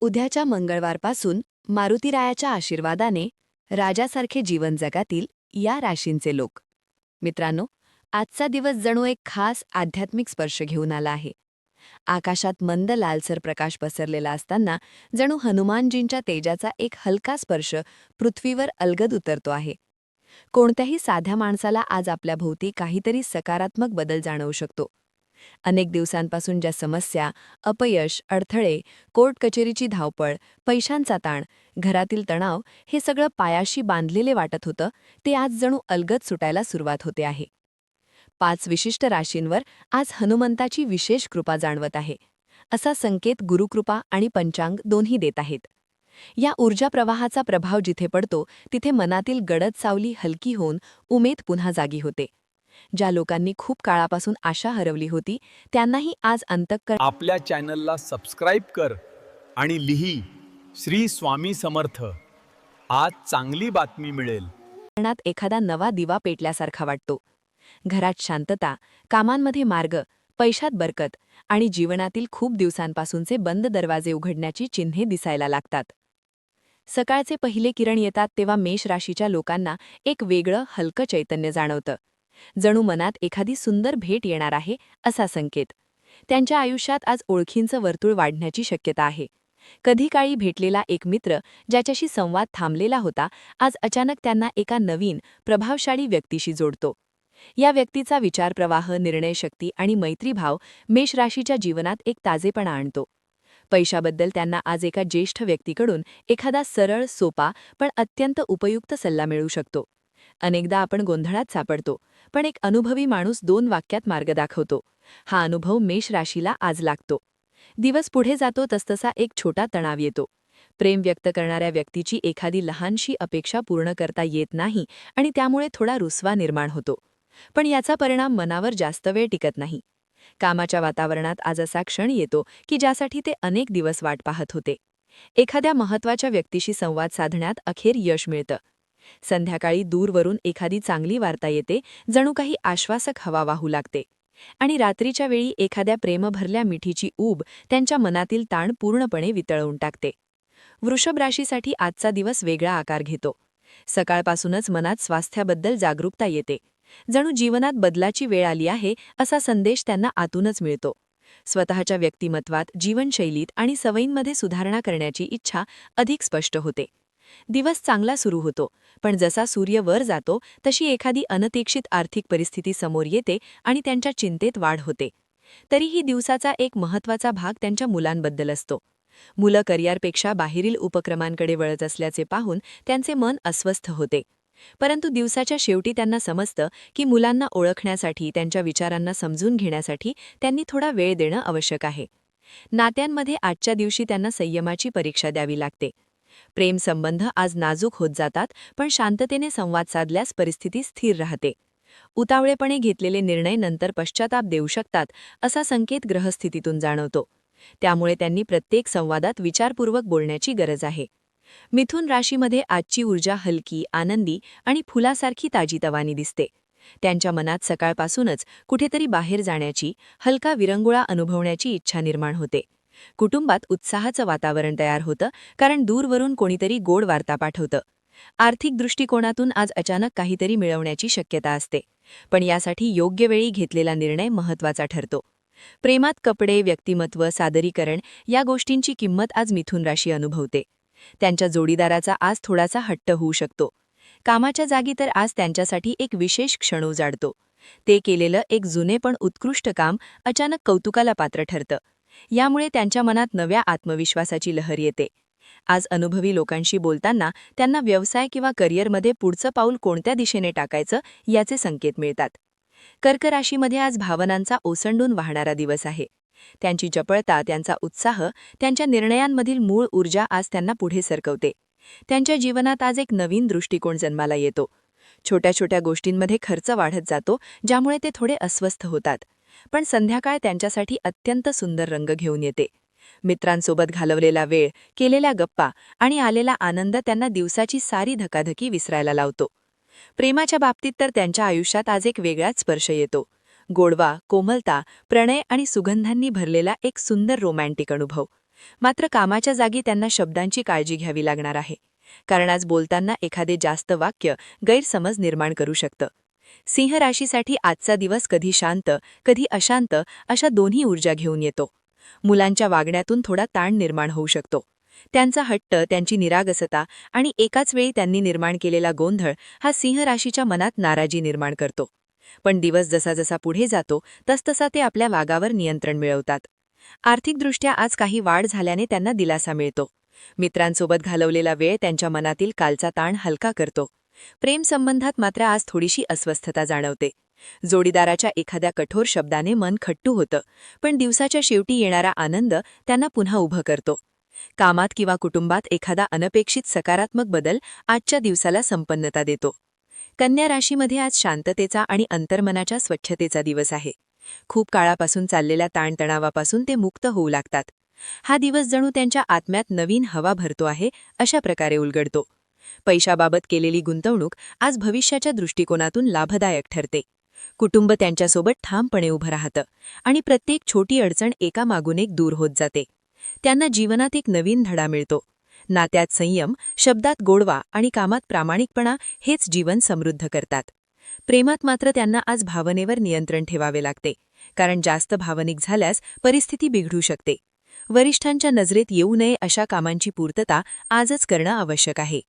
उद्याच्या मंगळवारपासून मारुतीरायाच्या आशीर्वादाने राजासारखे जीवन जगातील या राशींचे लोक. मित्रांनो आजचा दिवस जणू एक खास आध्यात्मिक स्पर्श घेऊन आला आहे. आकाशात मंद लालसर प्रकाश पसरलेला असताना जणू हनुमानजींच्या तेजाचा एक हलका स्पर्श पृथ्वीवर अलगद उतरतो आहे. कोणत्याही साध्या माणसाला आज आपल्या भोवती काहीतरी सकारात्मक बदल जाणवू शकतो. अनेक दिवसांपासून ज्या समस्या अपयश अडथळे कोर्ट कचेरीची धावपळ पैशांचा ताण घरातील तणाव हे सगळं पायाशी बांधलेले वाटत होतं ते आज जणू अलगद सुटायला सुरुवात होते आहे. पाच विशिष्ट राशींवर आज हनुमंताची विशेष कृपा जाणवत आहे. असा संकेत गुरुकृपा आणि पंचांग दोन्ही देत आहेत. या ऊर्जा प्रवाहाचा प्रभाव जिथे पडतो तिथे मनातील गडद सावली हलकी होऊन उमेद पुन्हा जागी होते. ज्या लोकांनी खूप काळापासून आशा हरवली होती त्यांनाही आज अंतःकरण आपल्या चॅनलला सबस्क्राईब कर आणि लिही श्री स्वामी समर्थ. आज चांगली बातमी मिळेल. एखादा नवा दिवा पेटल्यासारखा वाटतो. घरात शांतता कामांमध्ये मार्ग पैशात बरकत आणि जीवनातील खूप दिवसांपासूनचे बंद दरवाजे उघडण्याची चिन्हे दिसायला लागतात. सकाळचे पहिले किरण येतात तेव्हा मेष राशीच्या लोकांना एक वेगळं हलकं चैतन्य जाणवतं. जणू मनात एखादी सुंदर भेट येणार आहे असा संकेत. त्यांच्या आयुष्यात आज ओळखींचं वर्तुळ वाढण्याची शक्यता आहे. कधी काळी भेटलेला एक मित्र ज्याच्याशी संवाद थांबलेला होता आज अचानक त्यांना एका नवीन प्रभावशाळी व्यक्तीशी जोडतो. या व्यक्तीचा विचारप्रवाह निर्णयशक्ती आणि मैत्रीभाव मेष राशीच्या जीवनात एक ताजेपणा आणतो. पैशाबद्दल त्यांना आज एका ज्येष्ठ व्यक्तीकडून एखादा सरळ सोपा पण अत्यंत उपयुक्त सल्ला मिळू शकतो. अनेकदा आपण गोंधळात सापडतो पण एक अनुभवी माणूस दोन वाक्यात मार्ग दाखवतो. हा अनुभव मेष राशीला आज लागतो. दिवस पुढे जातो तसतसा एक छोटा तणाव येतो. प्रेम व्यक्त करणाऱ्या व्यक्तीची एखादी लहानशी अपेक्षा पूर्ण करता येत नाही आणि त्यामुळे थोडा रुसवा निर्माण होतो. पण याचा परिणाम मनावर जास्त वेळ टिकत नाही. कामाच्या वातावरणात आज असा क्षण येतो की ज्यासाठी ते अनेक दिवस वाट पाहत होते. एखाद्या महत्त्वाच्या व्यक्तीशी संवाद साधण्यात अखेर यश मिळतं. संध्याकाळी दूरवरून एखादी चांगली वार्ता येते जणू काही आश्वासक हवा वाहू लागते. आणि रात्रीच्या वेळी एखाद्या प्रेमभरल्या मिठीची ऊब त्यांच्या मनातील ताण पूर्णपणे वितळवून टाकते. वृषभ राशीसाठी आजचा दिवस वेगळा आकार घेतो. सकाळपासूनच मनात स्वास्थ्याबद्दल जागरूकता येते. जणू जीवनात बदलाची वेळ आली आहे असा संदेश त्यांना आतूनच मिळतो. स्वतःच्या व्यक्तिमत्वात जीवनशैलीत आणि सवयींमध्ये सुधारणा करण्याची इच्छा अधिक स्पष्ट होते. दिवस चांगला सुरू होतो. पण जसा सूर्य वर जातो तशी एखादी अनपेक्षित आर्थिक परिस्थिती समोर येते आणि त्यांच्या चिंतेत वाढ होते. तरीही दिवसाचा एक महत्त्वाचा भाग त्यांच्या मुलांबद्दल असतो. मुलं करिअरपेक्षा बाहेरील उपक्रमांकडे वळत असल्याचे पाहून त्यांचे मन अस्वस्थ होते. परंतु दिवसाच्या शेवटी त्यांना समजतं की मुलांना ओळखण्यासाठी त्यांच्या विचारांना समजून घेण्यासाठी त्यांनी थोडा वेळ देणं आवश्यक आहे. नात्यांमध्ये आजच्या दिवशी त्यांना संयमाची परीक्षा द्यावी लागते. प्रेम संबंध आज नाजूक होत जातात पण शांततेने संवाद साधल्यास परिस्थिती स्थिर राहते. उतावळेपणे घेतलेले निर्णय नंतर पश्चाताप देऊ शकतात असा संकेत ग्रहस्थितीतून जाणवतो. त्यामुळे त्यांनी प्रत्येक संवादात विचारपूर्वक बोलण्याची गरज आहे. मिथुन राशीमध्ये आजची ऊर्जा हलकी आनंदी आणि फुलासारखी ताजीतवानी दिसते. त्यांच्या मनात सकाळपासूनच कुठेतरी बाहेर जाण्याची हलका विरंगुळा अनुभवण्याची इच्छा निर्माण होते. कुटुंबात उत्साहाचं वातावरण तयार होतं कारण दूरवरून कोणीतरी गोड वार्ता पाठवतं. आर्थिक दृष्टिकोनातून आज अचानक काहीतरी मिळवण्याची शक्यता असते. पण यासाठी योग्य वेळी घेतलेला निर्णय महत्त्वाचा ठरतो. प्रेमात कपडे व्यक्तिमत्व सादरीकरण या गोष्टींची किंमत आज मिथुन राशी अनुभवते. त्यांच्या जोडीदाराचा आज थोडासा हट्ट होऊ शकतो. कामाच्या जागी तर आज त्यांच्यासाठी एक विशेष क्षण उजाडतो. ते केलेलं एक जुने पण उत्कृष्ट काम अचानक कौतुकाला पात्र ठरतं. यामुळे त्यांच्या मनात नव्या आत्मविश्वासाची लहर येते. आज अनुभवी लोकांशी बोलताना त्यांना व्यवसाय किंवा करिअरमध्ये पुढचं पाऊल कोणत्या दिशेने टाकायचं याचे संकेत मिळतात. कर्क राशीमध्ये आज भावनांचा ओसंडून वाहणारा दिवस आहे. त्यांची चपळता त्यांचा उत्साह त्यांच्या निर्णयांमधील मूळ ऊर्जा आज त्यांना पुढे सरकवते. त्यांच्या जीवनात आज एक नवीन दृष्टिकोन जन्माला येतो. छोट्या छोट्या गोष्टींमध्ये खर्च वाढत जातो ज्यामुळे ते थोडे अस्वस्थ होतात. पण संध्याकाळ त्यांच्यासाठी अत्यंत सुंदर रंग घेऊन येते. मित्रांसोबत घालवलेला वेळ केलेल्या गप्पा आणि आलेला आनंद त्यांना दिवसाची सारी धकाधकी विसरायला लावतो. प्रेमाच्या बाबतीत तर त्यांच्या आयुष्यात आज एक वेगळाच स्पर्श येतो. गोडवा कोमलता प्रणय आणि सुगंधांनी भरलेला एक सुंदर रोमॅन्टिक अनुभव. मात्र कामाच्या जागी त्यांना शब्दांची काळजी घ्यावी लागणार आहे. कारण आज बोलताना एखादे जास्त वाक्य गैरसमज निर्माण करू शकतं. सिंह राशीसाठी आजचा दिवस कधी शांत कधी अशांत अशा दोन्ही ऊर्जा घेऊन येतो. मुलांच्या वागण्यातून थोडा ताण निर्माण होऊ शकतो. त्यांचा हट्ट त्यांची निरागसता आणि एकाच वेळी त्यांनी निर्माण केलेला गोंधळ हा सिंह राशीच्या मनात नाराजी निर्माण करतो. पण दिवस जसाजसा पुढे जातो तसतसा ते आपल्या वागावर नियंत्रण मिळवतात. आर्थिकदृष्ट्या आज काही वाढ झाल्याने त्यांना दिलासा मिळतो. मित्रांसोबत घालवलेला वेळ त्यांच्या मनातील कालचा ताण हलका करतो. प्रेमसंबंधात मात्र आज थोडीशी अस्वस्थता जाणवते. जोडीदाराच्या एखाद्या कठोर शब्दाने मन खट्टू होतं पण दिवसाच्या शेवटी येणारा आनंद त्यांना पुन्हा उभं करतो. कामात किंवा कुटुंबात एखादा अनपेक्षित सकारात्मक बदल आजच्या दिवसाला संपन्नता देतो. कन्या राशीमध्ये आज शांततेचा आणि अंतर्मनाच्या स्वच्छतेचा दिवस आहे. खूप काळापासून चाललेल्या ताणतणावापासून ते मुक्त होऊ लागतात. हा दिवस जणू त्यांच्या आत्म्यात नवीन हवा भरतो आहे अशा प्रकारे उलगडतो. पैशाबाबत केलेली गुंतवणूक आज भविष्याच्या दृष्टिकोनातून लाभदायक ठरते. कुटुंब त्यांच्यासोबत ठामपणे उभं राहतं आणि प्रत्येक छोटी अडचण एकामागून एक दूर होत जाते. त्यांना जीवनात एक नवीन धडा मिळतो. नात्यात संयम शब्दात गोडवा आणि कामात प्रामाणिकपणा हेच जीवन समृद्ध करतात. प्रेमात मात्र त्यांना आज भावनेवर नियंत्रण ठेवावे लागते कारण जास्त भावनिक झाल्यास परिस्थिती बिघडू शकते. वरिष्ठांच्या नजरेत येऊ नये अशा कामांची पूर्तता आजच करणं आवश्यक आहे.